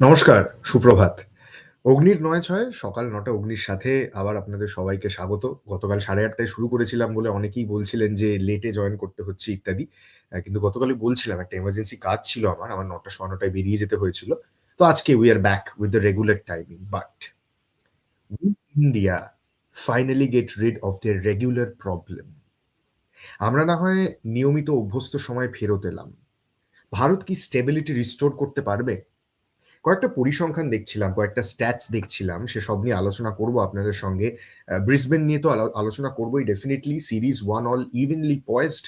নমস্কার, সুপ্রভাত। অগ্নির নয় ছয় সকাল নটা অগ্নির সাথে আবার আপনাদের সবাইকে স্বাগত। গতকাল সাড়ে আটটায় শুরু করেছিলাম বলে অনেকেই বলছিলেন যে লেটে জয়েন করতে হচ্ছে ইত্যাদি। কিন্তু গতকালই বলছিলাম একটা এমার্জেন্সি কাজ ছিল আমার। আমার ৯ টা ৯:১৫ টায় বেরিয়ে যেতে হয়েছিল। তো আজকে we are back with the regular timing but India finally get rid of the regular problem আমরা না হয় নিয়মিত অভ্যস্ত সময় ফেরত এলাম। ভারত কি স্টেবিলিটি রিস্টোর করতে পারবে? কয়েকটা পরিসংখ্যান দেখছিলাম, কয়েকটা স্ট্যাটস দেখছিলাম। সেসব নিয়ে আলোচনা করব আপনাদের সঙ্গে। ব্রিসবেন নিয়ে তো আলোচনা করবোই definitely series one all evenly poised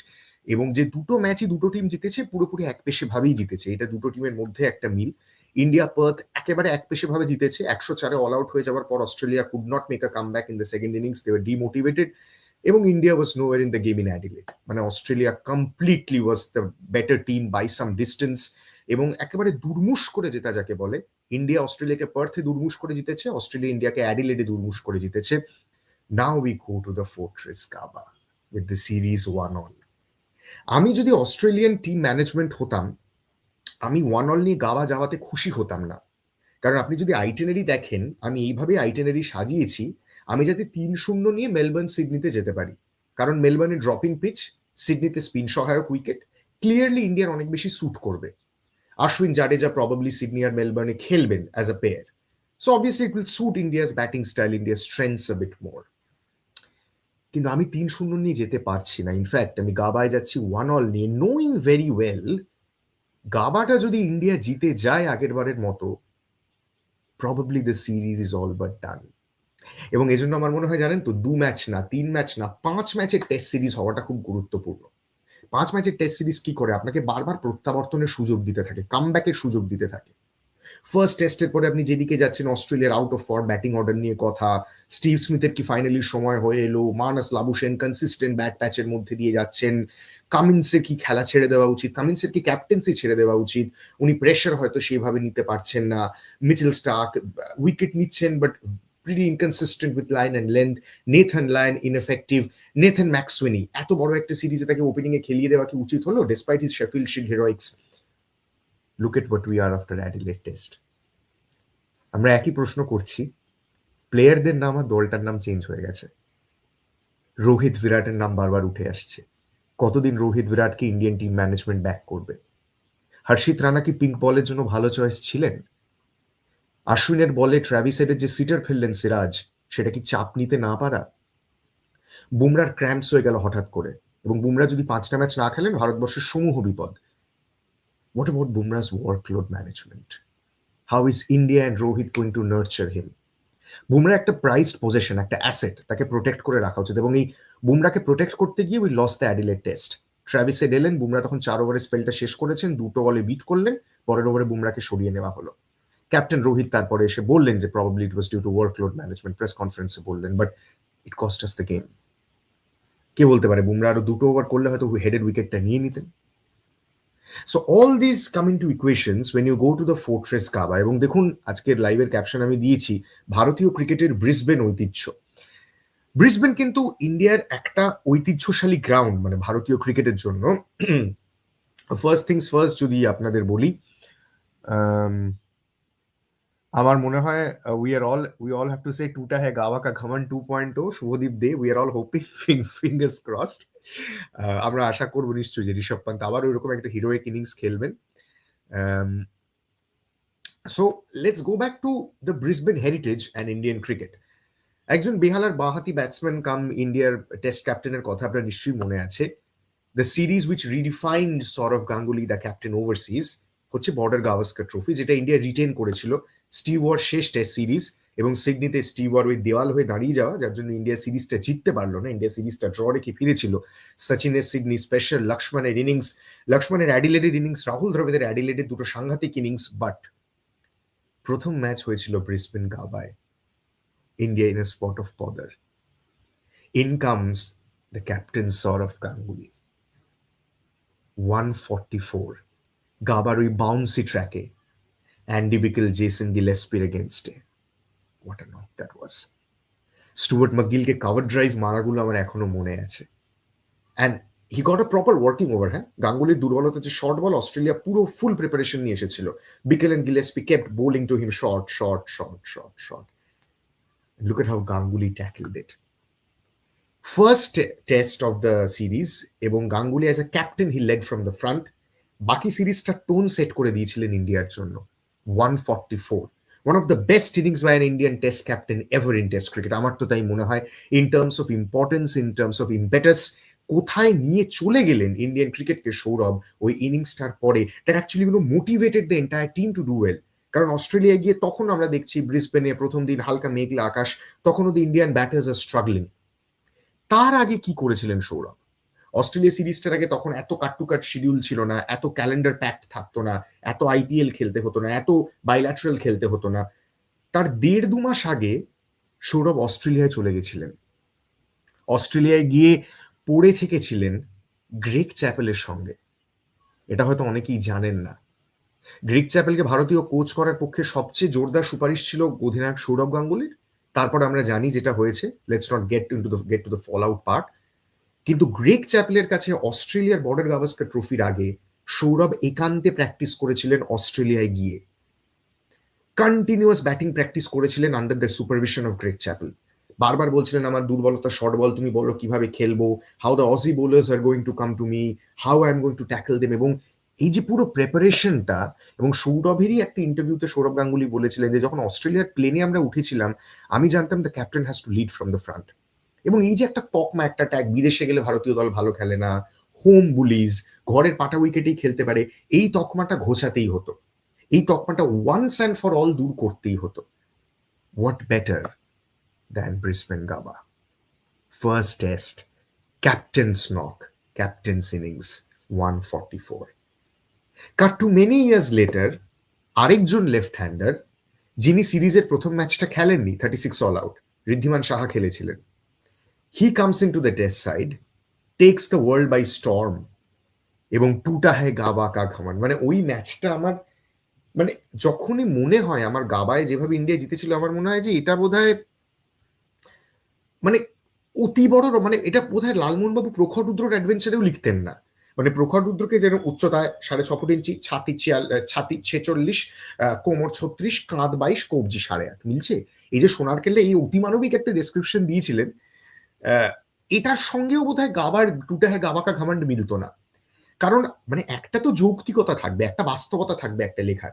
এবং যে দুটো ম্যাচই দুটো টিম জিতেছে পুরোপুরি একপেশে জিতেছে। এটা দুটো টিমের মধ্যে একটা মিল। ইন্ডিয়া পার্থ একেবারে একপেশে জিতেছে। একশো চারে অল আউট হয়ে যাওয়ার পর Australia could not make a comeback in the second innings. দেওয়ার ডিমোটিভেটেড এবং India was nowhere in the game in Adelaide. মানে Australia completely was the better team by some distance এবং একেবারে দুর্মুষ করে জেতা যাকে বলে। ইন্ডিয়া অস্ট্রেলিয়াকে পার্থে দুর্মুষ করে জিতেছে। অস্ট্রেলিয়া ইন্ডিয়াকে অ্যাডিলেডে দুর্মুষ করে জিতেছে। Now we go to the fortress Gabba with the series one all. আমি যদি অস্ট্রেলিয়ান টিম ম্যানেজমেন্ট হতাম, আমি ওয়ান অল নিয়ে গাওয়া যাওয়াতে খুশি হতাম না। কারণ আপনি যদি আইটেনারি দেখেন, আমি এইভাবে আইটিনারি সাজিয়েছি, আমি যাতে ৩-০ নিয়ে মেলবোর্ন সিডনিতে যেতে পারি। কারণ মেলবোর্নে ড্রপিং পিচ, সিডনিতে স্পিন সহায়ক উইকেট। ক্লিয়ারলি ইন্ডিয়ার অনেক বেশি স্যুট করবে। আশ্বিন জাডেজা প্রবাবলি সিডনি আর মেলবোর্নে খেলবেন as a pair. So obviously it will suit India's batting style, India's strengths a bit more. কিন্তু আমি ৩-০ নিয়ে যেতে পারছি না। ইনফ্যাক্ট আমি গাবায় যাচ্ছি 1 অল নিয়ে নোইং ভেরি ওয়েল গাবাটা যদি ইন্ডিয়া জিতে যায় আগেরবারের মতো probably the series is all but done. এবং এজন্য আমার মনে হয় জানেন তো ২ ম্যাচ না, ৩ ম্যাচ না, ৫ ম্যাচের টেস্ট সিরিজ হওয়াটা খুব গুরুত্বপূর্ণ। ৫ ম্যাচের টেস্ট সিরিজ কি করে? আপনাকে বারবার প্রত্যাবর্তনের সুযোগ দিতে থাকে, কামব্যাকের সুযোগ দিতে থাকে। ফার্স্ট টেস্টের পরে আপনি যেদিকে যাচ্ছেন অস্ট্রেলিয়ার out of form batting order নিয়ে কথা, স্টিভ স্মিথের কি ফাইনালি সময় হয়ে এলো, মানস লাবুসেন কনসিস্টেন্ট ব্যাট প্যাচের মধ্যে দিয়ে যাচ্ছেন, কামিন্সের কি খেলা ছেড়ে দেওয়া উচিত, কামিন্সের কি ক্যাপ্টেন্সি ছেড়ে দেওয়া উচিত, উনি প্রেশার হয়তো সেভাবে নিতে পারছেন না, মিচেল স্টার্ক উইকেট নিচ্ছেন but pretty inconsistent with line and length, Nathan Lyon ineffective, Nathan McSweeney এত বড় একটা সিরিজে তাকে ওপেনিং এ খেলিয়ে দেওয়া কি উচিত হলো despite his Sheffield Shield heroics? Look at what we are after Adelaide Test. আমরা একই প্রশ্ন করছি। প্লেয়ারদের নাম আর দলটার নাম চেঞ্জ হয়ে গেছে। রোহিত বিরাটের নাম বারবার উঠে আসছে। কতদিন রোহিত বিরাটকে ইন্ডিয়ান টিম ম্যানেজমেন্ট ব্যাক করবে? হর্ষিত রানা কি পিঙ্ক বলের জন্য ভালো চয়েস ছিলেন? আশ্বিনের বলে ট্র্যাভিস হেডের যে সিটার ফেললেন সিরাজ সেটা কি চাপ নিতে না পারা? বুমরার ক্র্যাম্পস হয়ে গেল হঠাৎ করে এবং বুমরা যদি পাঁচটা ম্যাচ না খেলেন ভারতবর্ষের সমূহ বিপদ। What about Bumrah's workload management how is India and Rohit going to nurture him Bumrah একটা প্রাইসড পজিশন একটা অ্যাসেট তাকে প্রোটেক্ট করে রাখা উচিত এবং এই বুমরাকে প্রোটেক্ট করতে গিয়ে we lost the Adelaide test. Travis Head এলেন, বুমরা তখন চার ওভারের স্পেলটা শেষ করেছেন, দুটো বলে বিট করলেন, পরের ওভারে বুমরাকে সরিয়ে নেওয়া হলো। ক্যাপ্টেন রোহিত তারপরে এসে বললেন যে probably it was due to workload management press কনফারেন্সে বললেন but it cost us the game কে বলতে পারে বুমরা আরও দুটো ওভার করলে হয়তো হেডেড উইকেটটা নিয়ে নিতেন। So all this come to equations when you go to the fortress Gabba এবং দেখুন আজকের লাইভের ক্যাপশন আমি দিয়েছি, ভারতীয় ক্রিকেটের ব্রিসবেন ঐতিহ্য। ব্রিসবেন কিন্তু ইন্ডিয়ার একটা ঐতিহ্যশালী গ্রাউন্ড মানে ভারতীয় ক্রিকেটের জন্য। ফার্স্ট থিংস ফার্স্ট যদি আপনাদের বলি আমার মনে হয় we are all we all have to say টুটা হ্যাঁ গাওয়া কা ঘমন two point o Shubhodeep Dey we are all hoping fingers crossed আমরা আশা করব নিশ্চয়ই যে ঋষভ পান্ত আবার ওইরকম একটা হিরোইক ইনিংস খেলবেন। So let's go back to the Brisbane heritage and Indian cricket একজন বেহালার বাঁহাতি ব্যাটসম্যান কাম ইন্ডিয়ার টেস্ট ক্যাপ্টেনের কথা আপনার নিশ্চয়ই মনে আছে। The series which redefined Sourav Ganguly the captain overseas হচ্ছে বর্ডার গাভাস্কার ট্রফি যেটা ইন্ডিয়া রিটেন করেছিল। স্টিভ ওয়ার শেষ টেস্ট সিরিজ এবং সিডনিতে স্টিভ ওয়ার ওই দেওয়াল হয়ে দাঁড়িয়ে যাওয়া, যার জন্য ইন্ডিয়া সিরিজটা জিততে পারল না। ইন্ডিয়া সিরিজটা ড্র রেখে ফিরেছিল সচিনের সিডনি স্পেশাল লক্ষ্মণের ইনিংস লক্ষ্মণের অ্যাডিলেডের ইনিংস রাহুল দ্রবিদের অ্যাডিলেডের দুটো সাংঘাতিক ইনিংস বাট প্রথম ম্যাচ হয়েছিল Brisbane গাবায় India in a spot of bother in comes the captain Sourav Ganguly one forty four গাবার ওই বাউন্সি ট্র্যাকে Andy Bickle, Jason Gillespie against. It. What a knock that was. Stuart ম্যাকগিলকে cover drive মারাগুলো আমার এখনও মনে আছে। And he got a proper working over হ্যাঁ? গাঙ্গুলির দুর্বলতা যে শর্ট বল অস্ট্রেলিয়া পুরো ফুল প্রিপারেশন নিয়ে এসেছিল। Bichel and Gillespie kept bowling to him short short short short short look at how Ganguly tackled it first test of the series এবং Ganguly as a captain he led from the front বাকি সিরিজটা tone set করে দিয়েছিলেন ইন্ডিয়ার জন্য। One forty four one of the best innings by an Indian test captain ever in test cricket আমার তো তাই মনে হয় in terms of importance in terms of impetus কোথায় নিয়ে চলে গেলেন ইন্ডিয়ান ক্রিকেটকে সৌরভ ওই ইনিংসটার পরে? দ্যাট অ্যাকচুয়ালি গুলো motivated the entire team to do well কারণ অস্ট্রেলিয়া গিয়ে তখন আমরা দেখছি ব্রিসবেনে প্রথম দিন হালকা মেঘলা আকাশ, তখনও the Indian batters are struggling তার আগে কি করেছিলেন সৌরভ? অস্ট্রেলিয়া সিরিজটার আগে তখন এত কাট টু কাট শিডিউল ছিল না, এত ক্যালেন্ডার প্যাক্ট থাকতো না, এত আইপিএল খেলতে হতো না, এত বাইল্যাটারাল খেলতে হতো না। তার দেড় দু মাস আগে সৌরভ অস্ট্রেলিয়ায় চলে গেছিলেন। অস্ট্রেলিয়ায় গিয়ে পড়ে থেকেছিলেন গ্রেক চ্যাপেলের সঙ্গে। এটা হয়তো অনেকেই জানেন না। গ্রেক চ্যাপেলকে ভারতীয় কোচ করার পক্ষে সবচেয়ে জোরদার সুপারিশ ছিল অধিনায়ক সৌরভ গাঙ্গুলির। তারপর আমরা জানি যেটা হয়েছে let's not get to the get to the fall out part কিন্তু গ্রেক চ্যাপেলের কাছে অস্ট্রেলিয়ার বর্ডার গাভাস্কার ট্রফির আগে সৌরভ একান্তে প্র্যাকটিস করেছিলেন অস্ট্রেলিয়ায় গিয়ে। কন্টিনিউয়াস ব্যাটিং প্র্যাকটিস করেছিলেন under the supervision of Greg Chappell বারবার বলছিলেন, আমার দুর্বলতা শর্ট বল তুমি বলো কীভাবে খেলব? How the Aussie bowlers are going to come to me how I am going to tackle them এবং এই যে পুরো প্রেপারেশনটা এবং সৌরভেরই একটা ইন্টারভিউতে সৌরভ গাঙ্গুলি বলেছিলেন যে, যখন অস্ট্রেলিয়ার প্লেনে আমরা উঠেছিলাম, আমি জানতাম the captain has to lead from the front এবং এই যে একটা তকমা একটা ট্যাগ বিদেশে গেলে ভারতীয় দল ভালো খেলে না হোম বুলিজ ঘরের পাটা উইকেটেই খেলতে পারে, এই তকমাটা ঘোষাতেই হতো। এই তকমাটা ওয়ান্স অ্যান্ড ফর অল দূর করতেই হতো। What better than Brisbane Gabba first test captain's knock captain's innings one forty four cut to many years later আরেকজন লেফট হ্যান্ডার যিনি সিরিজের প্রথম ম্যাচটা খেলেননি thirty six all out Wriddhiman Saha খেলেছিলেন। He comes in to the test side takes the world by storm এবং টুটা হ্যায় গাবা কা খামান মানে ওই ম্যাচটা আমার মানে যখনই মনে হয়, আমার গাবায় যেভাবে ইন্ডিয়া জিতেছিল, আমার মনে হয় যে এটা বোধ মানে অতি বড় মানে এটা বোধ হয় লালমোহনবাবু প্রখর রুদ্রর অ্যাডভেঞ্চারেও লিখতেন না। মানে প্রখর রুদ্রকে যেন উচ্চতায় সাড়ে ছ ফুট ইঞ্চি, ছাতি ছিয়াল ছাতি ছেচল্লিশ কোমর ছত্রিশ, কাঁধ বাইশ, কবজি সাড়ে আট। মিলছে? এই যে সোনার কেলে এই অতিমানবিক একটা ডেসক্রিপশন দিয়েছিলেন। এটার সঙ্গেও বোধ হয় গাবার টুটা হ্যাঁ গাবাকা ঘামান্ড মিলতো না কারণ মানে একটা তো যৌক্তিকতা থাকবে, একটা বাস্তবতা থাকবে একটা লেখার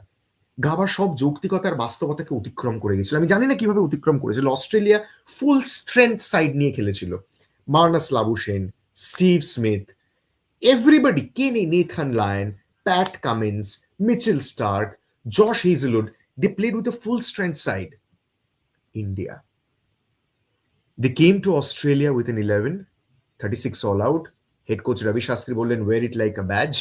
গাবার সব যৌক্তিকতার বাস্তবতাকে অতিক্রম করে গেছিল আমি জানি না কীভাবে অতিক্রম করেছিল অস্ট্রেলিয়া ফুল স্ট্রেংথ সাইড নিয়ে খেলেছিল Marnus Labuschagne Steve Smith, everybody, কেনি, Nathan Lyon, Pat Cummins, Mitchell Starc, Josh Hazlewood they played with a full strength side. India. They came to Australia with an 11, 36 all out. Head coach Ravi Shastri বললেন wear it like a badge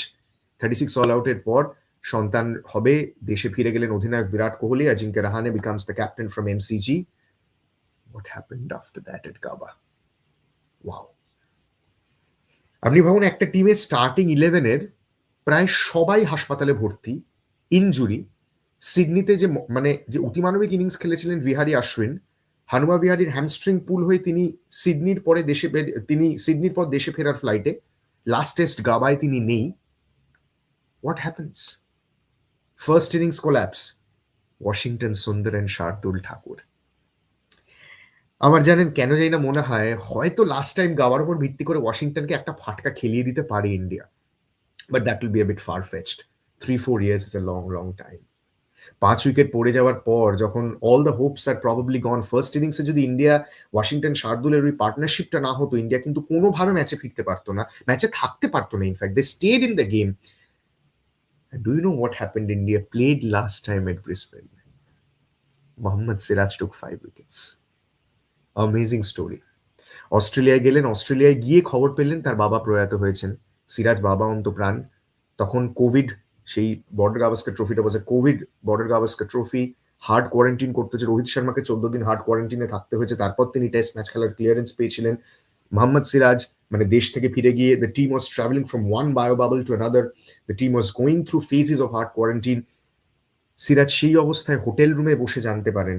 thirty six all আউটের পর সন্তান হবে। দেশে ফিরে গেলেন অধিনায়ক Virat Kohli. Ajinkya Rahane becomes the captain from MCG what happened after that at Gabba wow আপনি ভাবুন একটা টিমের স্টার্টিং ইলেভেনের প্রায় সবাই হাসপাতালে ভর্তি। ইনজুরি সিডনিতে যে মানে যে অতিমানবিক ইনিংস খেলেছিলেন বিহারি আশ্বিন হানুমা বিহারির হ্যামস্ট্রিং পুল হয়ে তিনি সিডনির পরে দেশে তিনি সিডনির পর দেশে ফেরার ফ্লাইটে লাস্ট টেস্ট গাবায় তিনি নেই। What happens first innings collapse Washington Sundar and Shardul Thakur আমার জানেন, কেন জানি না মনে হয়, হয়তো লাস্ট টাইম গাওয়ার উপর ভিত্তি করে ওয়াশিংটনকে একটা ফাটকা খেলিয়ে দিতে পারে India but that will be a bit far fetched three four years is a long long time পাঁচ উইকেট পড়ে যাওয়ার পর যখন all the hopes are probably gone first ইনিংসে যদি ইন্ডিয়া ওয়াশিংটন শার্দুলের ওই পার্টনারশিপটা না হতো ইন্ডিয়া কিন্তু কোনোভাবে ম্যাচে ফিরতে পারতো না ম্যাচে থাকতে পারতো না in fact they stayed in the game do you know what happened India played last time at Brisbane Mohammed Siraj took five wickets amazing story অস্ট্রেলিয়ায় গেলেন, অস্ট্রেলিয়ায় গিয়ে খবর পেলেন তার বাবা প্রয়াত হয়েছেন। সিরাজ বাবা অন্ত প্রাণ তখন কোভিড সেই বর্ডার গাভাস্কার ট্রফিটা বসে covid Border Gavaskar trophy hard quarantine করতে হচ্ছে রোহিত শর্মাকে চোদ্দ দিন হার্ড কোয়ারেন্টিনে থাকতে হয়েছে। তারপর তিনি টেস্ট ম্যাচ খেলার ক্লিয়ারেন্স পেয়েছিলেন মোহাম্মদ সিরাজ। মানে দেশ থেকে ফিরে গিয়ে the team was travelling from one bio bubble to another the team was going through phases of hard quarantine Siraj সেই অবস্থায় হোটেল রুমে বসে জানতে পারেন,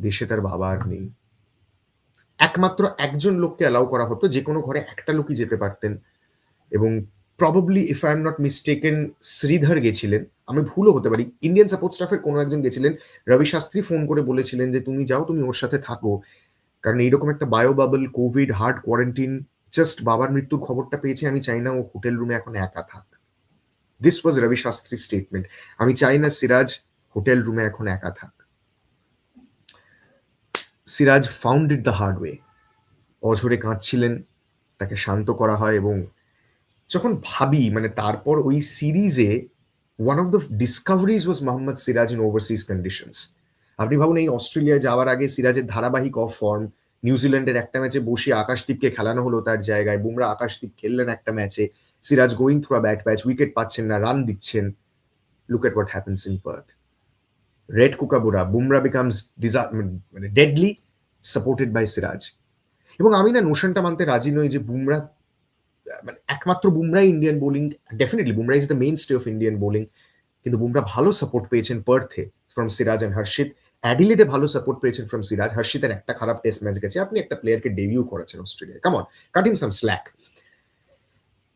দেশে তার বাবা আর নেই। একমাত্র একজন লোককে অ্যালাউ করা হতো, যে কোনো ঘরে একটা লোকই যেতে পারতেন। এবং probably if I am not mistaken Sridhar গেছিলেন। আমি ভুলও হতে পারি। ইন্ডিয়ান সাপোর্ট স্টাফের কোনো একজন গেছিলেন। রবি শাস্ত্রী ফোন করে বলেছিলেন যে, তুমি যাও, তুমি ওর সাথে থাকো। কারণ এইরকম একটা bio bubble covid hard quarantine just বাবার মৃত্যুর খবরটা পেয়েছি, আমি চাই না ও হোটেল রুমে এখন একা থাক। This was Ravi Shastri statement আমি চাই না সিরাজ হোটেল রুমে এখন একা থাক। Siraj found it the hard way অঝরে কাঁদছিলেন, তাকে শান্ত করা হয় এবং যখন ভাবি মানে তারপর ওই সিরিজে one of the discoveries was Mohammed Siraj in overseas conditions আপনি ভাবুন, এই অস্ট্রেলিয়ায় যাওয়ার আগে সিরাজের ধারাবাহিক অফ ফর্ম নিউজিল্যান্ডের একটা ম্যাচে বসে আকাশদীপকে খেলানো হলো তার জায়গায়। বুমরা আকাশদীপ খেললেন একটা ম্যাচে Siraj going through bad patch wicket পাচ্ছেন না রান দিচ্ছেন। Look at what happens in Perth red Kookaburra Bumrah becomes মানে ডেডলি সাপোর্টেড বাই সিরাজ এবং আমি না নোশনটা মানতে রাজি নই যে বুমরা মানে একমাত্র বুমরাই Indian bowling definitely Bumrah is the mainstay of Indian bowling কিন্তু বুমরা ভালো সাপোর্ট পেয়েছেন পার্থে ফ্রম সিরাজ অ্যান্ড হর্ষিত। অ্যাডিলেডে ভালো সাপোর্ট পেয়েছেন ফ্রম সিরাজ। হর্ষিতের একটা খারাপ টেস্ট ম্যাচ গেছে। আপনি একটা প্লেয়ারকে ডেবিউ করেছেন অস্ট্রেলিয়া কেমন কাট সাম স্ল্যাক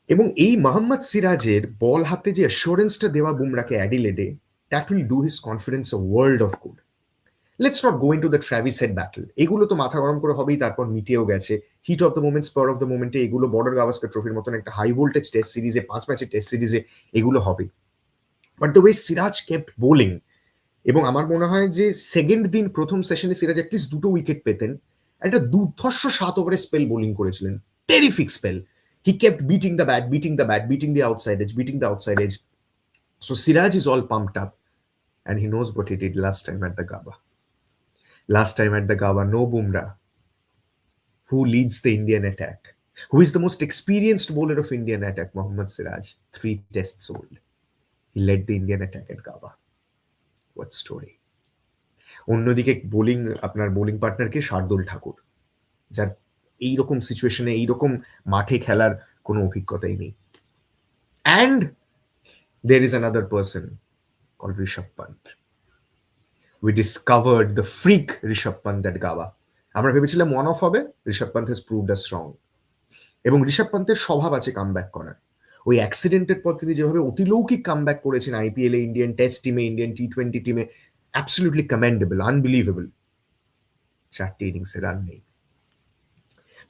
এবং এই মোহাম্মদ সিরাজের বল হাতে যে অ্যাসুরেন্সটা দেওয়া বুমরাকে অ্যাডিলেডে that will do his confidence world of good let's not going to the Travis Head battle এগুলো তো মাথা গরম করে হবেই, তারপর মিটিয়েও গেছে। Heat of the moment spur of the মোমেন্টে এগুলো বর্ডার গাভাস্কার ট্রফির মতন একটা হাই ভোল্টেজ টেস্ট সিরিজে পাঁচ ম্যাচের টেস্ট সিরিজে এগুলো হবে। But the way Siraj kept bowling এবং আমার মনে হয় যে সেকেন্ড দিন প্রথম সেশনে সিরাজ অ্যাটলিস্ট দুটো উইকেট পেতেন একটা দুর্ধর্ষ সাত ওভারে স্পেল বোলিং করেছিলেন। Terrific spell he kept beating the bat beating the bat beating the outside edge beating the outside edge so Siraj is all pumped up and he knows what it did last time at the Gabba last time at the Gawa, no Bumrah, who leads the Indian attack, who is the most experienced bowler of Indian attack, Mohammad Siraj, three tests old. He led the Indian attack at Gawa. What story? অন্যদিকে bowling আপনার bowling পার্টনারকে শার্দুল ঠাকুর যার এইরকম সিচুয়েশনে এইরকম মাঠে খেলার কোনো অভিজ্ঞতাই নেই and there is another person call Rishabh Pant we discovered the freak Rishabh Pant that Gabba আমরা ভেবেছিলাম ওয়ান অফ হবে Rishabh Pant has proved us wrong এবং ঋষভ পান্তের স্বভাব আছে কাম ব্যাক করার। ওই অ্যাক্সিডেন্টের পর তিনি যেভাবে অতিলৌকিক কাম ব্যাক করেছেন আইপিএল এ ইন্ডিয়ান টেস্ট টিমে ইন্ডিয়ান টি টোয়েন্টি টিমে অ্যাবসলিউটলি কমেন্ডেবল আনবিলিভেবল চারটে ইনিংসে রান নেই।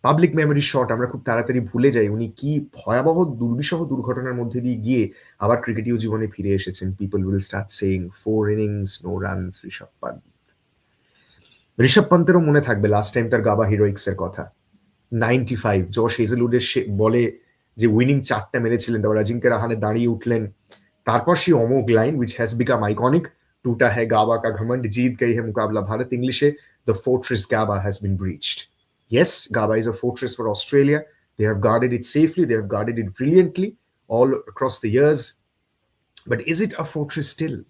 পাবলিক মেমোরি শট আমরা খুব তাড়াতাড়ি ভুলে যাই। উনি কি ভয়াবহ, দুর্বিষহ দুর্ঘটনার মধ্যে দিয়ে গিয়ে আবার ক্রিকেটীয় জীবনে ফিরে এসেছেন। People will start saying four innings no runs Rishabh Pant Rishabh পান্তেরও মনে থাকবে লাস্ট টাইম তার গাবা হিরোইক্স এর কথা। নাইনটি ফাইভ জশ হেজেলউডের সে বলে যে উইনিং চারটা মেরেছিলেন, তারপর অজিঙ্ক্য রাহানে দাঁড়িয়ে উঠলেন। তারপর সেই অমোক line which has become iconic টুটা হ্যায় গাবা কা ঘমন্ড জিত গই হে মুকাবলা। ভারত ইংলিশে the fortress Gabba has been breached Yes, Gaba is a fortress for Australia. They have guarded it safely, they have guarded it brilliantly all across the years. But is it a fortress still?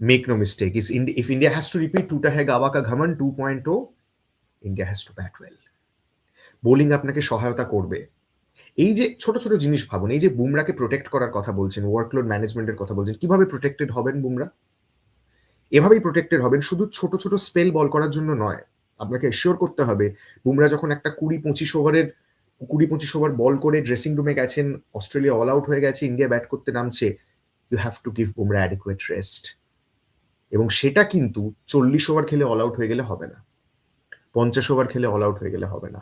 Make no mistake, is Indi- if India has to repeat Tuta Hai Gaba Ka Ghaman 2.0, India has to bat well. Bowling আপনাকে সহায়তা করবে এই যে ছোট ছোট জিনিস ভাবুন এই যে বুমরাকে প্রোটেক্ট করার কথা বলছেন ওয়ার্কলোড ম্যানেজমেন্টের কথা বলছেন কীভাবে প্রোটেক্টেড হবেন বুমরা এভাবেই প্রোটেক্টেড হবেন শুধু ছোট ছোট স্পেল বল করার জন্য নয় আপনাকে এশিওর করতে হবে, বুমরা যখন একটা কুড়ি পঁচিশ ওভারের, কুড়ি পঁচিশ ওভার বল করে ড্রেসিং রুমে গেছেন অস্ট্রেলিয়া অল আউট হয়ে গেছে ইন্ডিয়া ব্যাট করতে নামছে you have to give Bumrah adequate rest এবং সেটা কিন্তু চল্লিশ ওভার খেলে অল আউট হয়ে গেলে হবে না। পঞ্চাশ ওভার খেলে অল আউট হয়ে গেলে হবে না।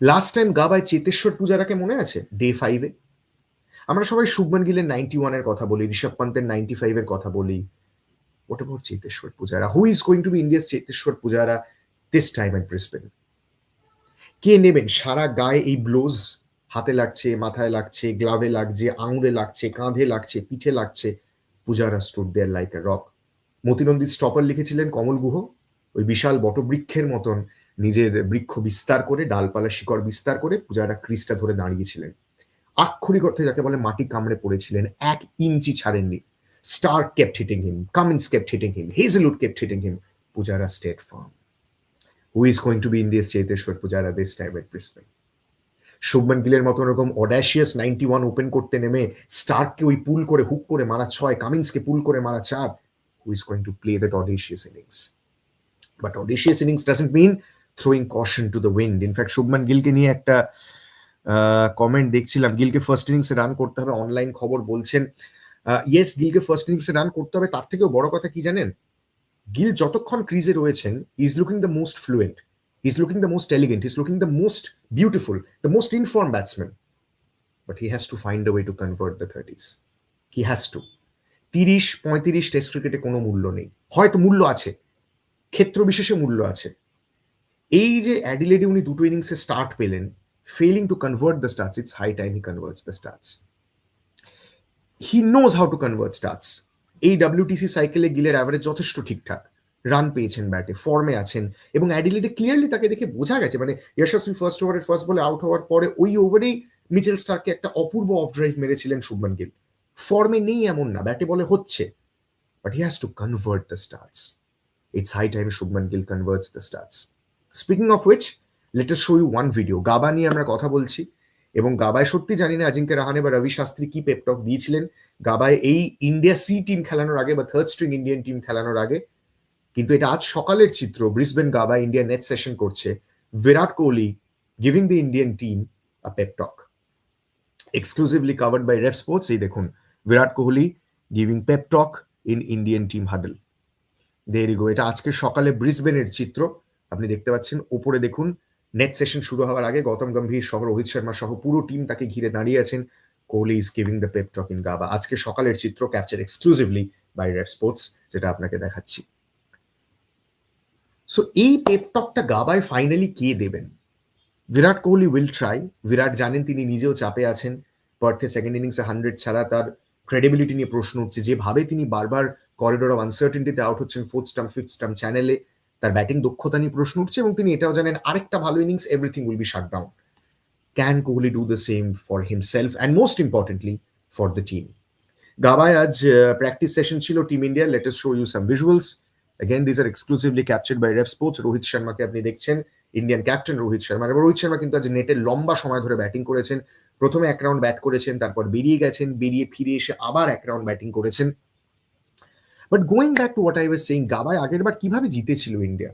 লাস্ট টাইম গাবায় চেতেশ্বর পূজারাকে মনে আছে? ডে ফাইভে আমরা সবাই শুভমান গিলের নাইনটি ওয়ানের কথা বলি ঋষভ পান্তের নাইনটি ফাইভের কথা বলি। What about Cheteshwar Pujara? Who is going to be India's Cheteshwar Pujara this time at Brisbane? কে নেবেন সারা গায়ে এই ব্লোজ হাতে লাগছে, মাথায় লাগছে গ্লাভে লাগছে, আঙুলে লাগছে, কাঁধে লাগছে, পিঠে লাগছে, Pujara stood there like a rock Motinandi stopper লিখেছিলেন কমল গুহ, ওই বিশাল বটবৃক্ষের মতন নিজের বৃক্ষ বিস্তার করে, ডালপালা শিকড় বিস্তার করে পূজারা ক্রিসটা ধরে দাঁড়িয়েছিলেন আক্ষরিক অর্থে যাকে বলে মাটি কামড়ে পড়েছিলেন, এক ইঞ্চি ছাড়েননি Stark kept hitting him. Cummins kept hitting him. Hazelwood kept hitting him. Pujara stayed firm. Who is going to be in this Cheteshwar Pujara this time at Brisbane? Shubman গিলের মতো এরকম অডাশিয়াস নাইনটি ওয়ান ওপেন করতে নেমে স্টার্ককে ওই পুল করে hook করে মারা ছয় কামিন্সকে পুল করে মারা চার who is going to play that audacious innings but audacious innings doesn't mean throwing caution to the wind in fact Shubman গিলকে নিয়ে একটা কমেন্ট দেখছিলাম গিলকে ফার্স্ট ইনিংসে রান করতে হবে অনলাইন খবর বলছেন ইয়েস গিলকে ফার্স্ট ইনিংসে রান করতে হবে, তার থেকেও বড় কথা কি জানেন? গিল যতক্ষণ ক্রিজে রয়েছেন is looking the most fluent is looking the most elegant is looking the most beautiful the most in form batsman but he has to find the way to convert the thirties he has to তিরিশ, পঁয়ত্রিশ test ক্রিকেটে কোনো মূল্য নেই। হয়তো মূল্য আছে, ক্ষেত্র বিশেষে মূল্য আছে। এই যে অ্যাডিলেডে উনি দুটো ইনিংসে স্টার্ট পেলেন failing to convert the starts it's high time he converts the starts he knows how to convert starts এই ডাব্লিউটিসি সাইকেলে গিলের অ্যাভারেজ যথেষ্ট ঠিকঠাক। রান পেয়েছেন ব্যাটে ফর্মে আছেন এবং অ্যাডিলেডে ক্লিয়ারলি তাকে দেখে বোঝা গেছে। মানে যশস্বী ফার্স্ট ওভারের ফার্স্ট বলে আউট হওয়ার পরে ওই ওভারেই মিচেল স্টারকে একটা অপূর্ব অফ ড্রাইভ মেরেছিলেন শুভমান গিল। ফর্মে নেই এমন না, ব্যাটে বলে হচ্ছে। But he has to convert the starts it's high time Shubman Gill converts the starts speaking of which let show you one video Gabba নিয়ে আমরা কথা বলছি। এবং গাবায় সত্যি জানি না আজিঙ্কে রাহানে বা রবি শাস্ত্রী কি পেপটক দিয়েছিলেন। গাবায় এই ইন্ডিয়া সি টিম খেলানোর আগে বা থার্ড স্ট্রিং ইন্ডিয়ান টিম খেলানোর আগে, কিন্তু এটা আজ সকালের চিত্র Brisbane Gabba India net session করছে। Virat Kohli giving the Indian team pep talk exclusively covered by Rev Sports এই দেখুন, Virat Kohli giving pep talk in Indian team huddle দেরি গো এটা আজকে সকালে ব্রিসবেনের চিত্র। আপনি দেখতে পাচ্ছেন, ওপরে দেখুন নেট সেশন শুরু হওয়ার আগে গৌতম গম্ভীর সহ রোহিত শর্মা সহ পুরো টিম তাকে ঘিরে দাঁড়িয়ে আছেন। Kohli is giving the pep talk in Gabba আজকে সকালের চিত্র capture exclusively by Rev Sports যেটা আপনাকে দেখাচ্ছি। সো এই পেপটকটা গাবায় ফাইনালি কে দেবেন? বিরাট কোহলি উইল ট্রাই বিরাট জানেন তিনি নিজেও চাপে আছেন। পার্থে সেকেন্ড ইনিংসে হান্ড্রেড ছাড়া তার ক্রেডিবিলিটি নিয়ে প্রশ্ন উঠছে। যেভাবে তিনি বারবার করিডোর অফ আনসার্টেনিটিতে আউট হচ্ছেন ফোর্থ স্টাম্প ফিফথ স্টাম্প চ্যানেলে তার ব্যাটিং দক্ষতা নিয়ে প্রশ্ন উঠছে এবং তিনি এটাও জানেন আরেকটা ভালো innings everything will be shut down can Kohli do the same for himself and most importantly for the team গাবায় আজ প্র্যাকটিস সেশন ছিল team India latest show you some visuals again this are exclusively captured by Rev Sports Rohit শর্মাকে আপনি দেখছেন Indian captain Rohit Sharma এবং রোহিত শর্মা কিন্তু আজ নেটের লম্বা সময় ধরে ব্যাটিং করেছেন। প্রথমে এক রাউন্ড ব্যাট করেছেন, তারপর বেরিয়ে গেছেন, বেরিয়ে ফিরে এসে আবার এক রাউন্ড ব্যাটিং করেছেন। But going back to what I was saying গাবায় আগের বার কীভাবে জিতেছিল ইন্ডিয়া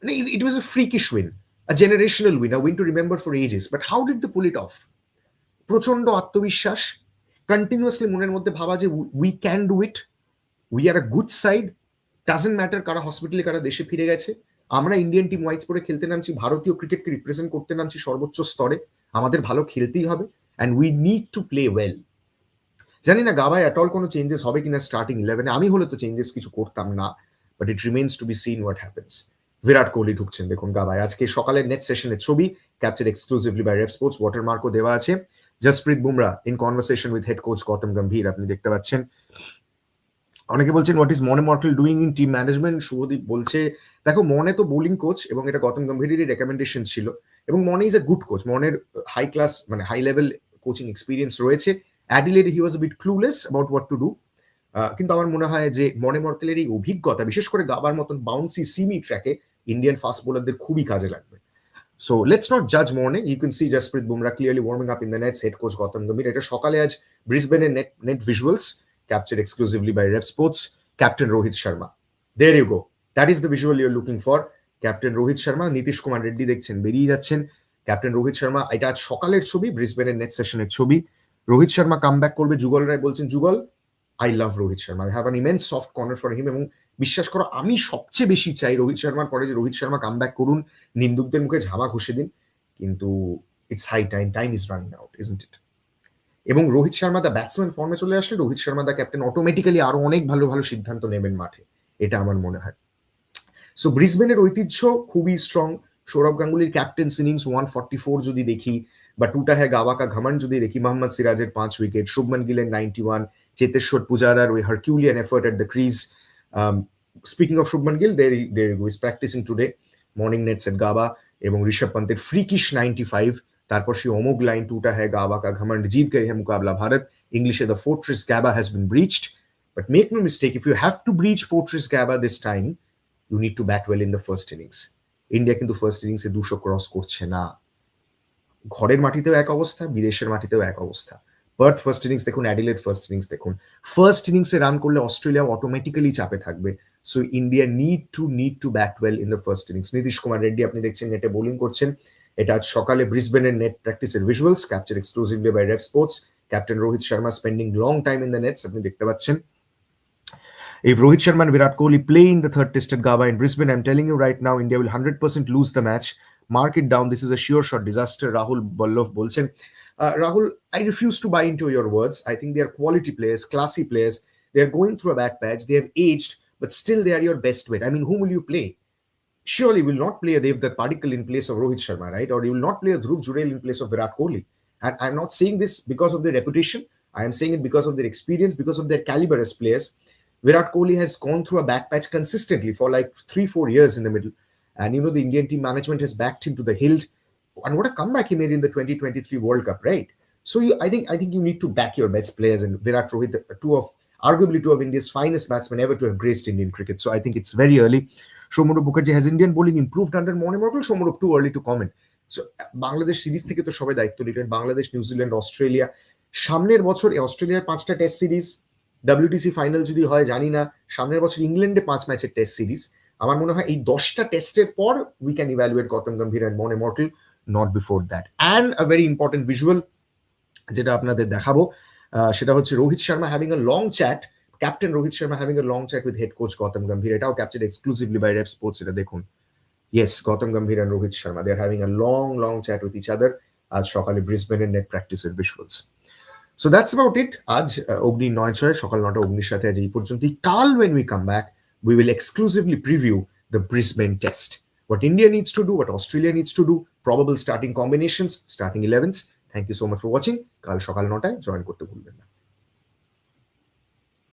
মানে it was a freakish win a generational win a win to remember for ages but how did the pull it off প্রচণ্ড আত্মবিশ্বাস continuously মনের মধ্যে ভাবা যে we can do it we are a good side doesn't matter কারা হসপিটালে কারা দেশে ফিরে গেছে, আমরা ইন্ডিয়ান টিম ওয়াইজ করে খেলতে নামছি, ভারতীয় ক্রিকেটকে রিপ্রেজেন্ট করতে নামছি সর্বোচ্চ স্তরে, আমাদের ভালো খেলতেই হবে and we need to play well জানি না গাবায় অ্যাট অল কোনো চেঞ্জেস হবে কিনা স্টার্টিং ইলেভেনে আমি হলে তো চেঞ্জেস কিছু করতাম না but it remains to be seen what happens Virat Kohli ঢুকছেন, দেখুন গাবায় আজকে সকালের নেক্সট সেশনের ছবি capture exclusively by Rev Sports ওয়াটারমার্কও দেওয়া আছে। Jasprit Bumrah in conversation with head coach Gautam Gambhir আপনি দেখতে পাচ্ছেন। অনেকে বলছেন হোয়াট ইজ মনে Morkel doing in team management Shubhadeep বলছে, দেখো, মনে তো বোলিং কোচ এবং এটা গৌতম গম্ভীরেরই রেকমেন্ডেশন ছিল এবং মনে ইজ এ গুড কোচ মনের হাই ক্লাস মানে হাই লেভেল কোচিং এক্সপিরিয়েন্স রয়েছে। Adelaide he was bit clueless about what to do কিন্তু আমার মনে হয় যে মনে মর্কেলের এই অভিজ্ঞতা, বিশেষ করে গাবার মতন বাউন্সি সিমি ট্র্যাকে ইন্ডিয়ান ফাস্ট বোলারদের খুবই কাজে লাগবে। সো লেটস নট জাজ Morne you can see Jasprit Bumrah clearly warming up in the nets head coach Gautam Gambhir এটা সকালে আজ ব্রিসবেনের net net visuals capture exclusively by Rev sports captain Rohit Sharma there you go that is the visual you're looking for captain Rohit Sharma Nitish Kumar Reddy দেখছেন, বেরিয়ে যাচ্ছেন। Captain Rohit Sharma এটা আজ সকালের ছবি ব্রিসবেনের নেট সেশনের ছবি। রোহিত শর্মা কাম করবে যুগল রায় বলছেন, Jugal I love Rohit Sharma have an immense soft corner for him এবং বিশ্বাস করো, আমি সবচেয়ে বেশি চাই রোহিত শর্মার পরে যে রোহিত শর্মা কাম করুন, নিন্দুকদের মুখে ঝামা ঘষে দিন। কিন্তু it's high time time is running out isn't it এবং রোহিত শর্মা দা ব্যাটসম্যান ফর্মে চলে আসলে Rohit Sharma the captain automatically আরও অনেক ভালো ভালো সিদ্ধান্ত নেবেন মাঠে। এটা আমার মনে হয়। সো ব্রিসবেনের ঐতিহ্য খুবই স্ট্রং সৌরভ গাঙ্গুলির ক্যাপ্টেন্স ইনিংস ওয়ান ফোর যদি দেখি বা টুটা হ্যাঁ গাওয়া কা ঘমন যদি দেখি মোহাম্মদ সিরাজের পাঁচ উইকেট শুভমান গিলের নাইনটি ওয়ান চেতেশ্বর পূজারার ওই herculean effort at the crease speaking of Shubman Gill there there is practicing today morning nets at Gabba এবং ঋষভ পন্তের ফ্রিকিশ নাইনটি ফাইভ তারপর সেই অমোগ লাইন টুটা হ্যাঁ গাওয়া কা ঘমন্ড জিত গয়ে হ্যাঁ মুকাবলা ভারত ইংলিশে the fortress Gabba has been breached but make no mistake if you have to breach fortress Gabba this time you need to bat well in the first innings India কিন্তু ফার্স্ট ইনিংসে দুশো ক্রস করছে না। ঘরের মাটিতেও এক অবস্থা বিদেশের মাটিতেও এক অবস্থা। পার্থ ফার্স্ট ইনিংস দেখুন অ্যাডিলেট ফার্স্ট ইনিংস দেখুন। ফার্স্ট ইনিংসে রান করলে অস্ট্রেলিয়া অটোমেটিক্যালি চাপে থাকবে। So India need to need to bat well in the first innings Nitish Kumar Reddy আপনি দেখছেন নেটে বোলিং করছেন। এটা আজ সকালে ব্রিসবেনের নেট প্র্যাকটিসের visuals capture exclusively by Rev sports captain Rohit Sharma spending long time in the nets আপনি দেখতে পাচ্ছেন। If Rohit Sharma and Virat Kohli play in the third test at Gaba in Brisbane, I'm telling you right now, India will 100% lose the match. Mark it down. This is a sure shot disaster. Rahul Ballov Bolsen. Uh, Rahul, I refuse to buy into your words. I think they are quality players, classy players. They are going through a bad patch. They have aged, but still they are your best bet. I mean, whom will you play? Surely will not play a Devdutt Padikkal in place of Rohit Sharma, right? Or you will not play a Dhruv Jurel in place of Virat Kohli. And I'm not saying this because of their reputation. I am saying it because of their experience, because of their caliber as players. Virat Kohli has gone through a bad patch consistently for like three, four years in the middle. And you know, the Indian team management has backed him to the hilt. And what a comeback he made in the 2023 World Cup, right? So you, I think I think you need to back your best players and Virat Rohit, two of arguably two of India's finest batsmen ever to have graced Indian cricket. So I think it's very early. Shomuro Mukherjee has Indian bowling improved under Morne Mortal? Shomuro too early to comment. So Bangladesh series থেকে তো সবাই দায়িত্ব নিলেন Bangladesh New Zealand Australia সামনের বছর অস্ট্রেলিয়ার পাঁচটা test series WTC final যদি হয় জানি না সামনের বছর ইংল্যান্ডে পাঁচ ম্যাচের টেস্ট সিরিজ আমার মনে হয় এই দশটা টেস্টের পর we can evaluate Gautam Gambhir and মনে Morkel not before that and a very important visual যেটা আপনাদের দেখাবো সেটা হচ্ছে Rohit Sharma having a long chat captain Rohit Sharma having a long chat with head coach Gautam Gambhir, এটাও capture exclusively by Rev sports এটা দেখুন। Yes Gautam Gambhir and Rohit Sharma they are having a long long chat with each other আজ সকালে ব্রিসবেনের net প্র্যাকটিসের visuals so that's about it আজ অগ্নি নয় ছয়, সকাল নটা অগ্নির সাথে আজ এই পর্যন্তই। কাল when we come back we will exclusively preview the Brisbane test. what India needs to do, what Australia needs to do, probable starting combinations, starting 11s. Thank you so much for watching. কাল সকাল নটায় join করতে ভুলবেন না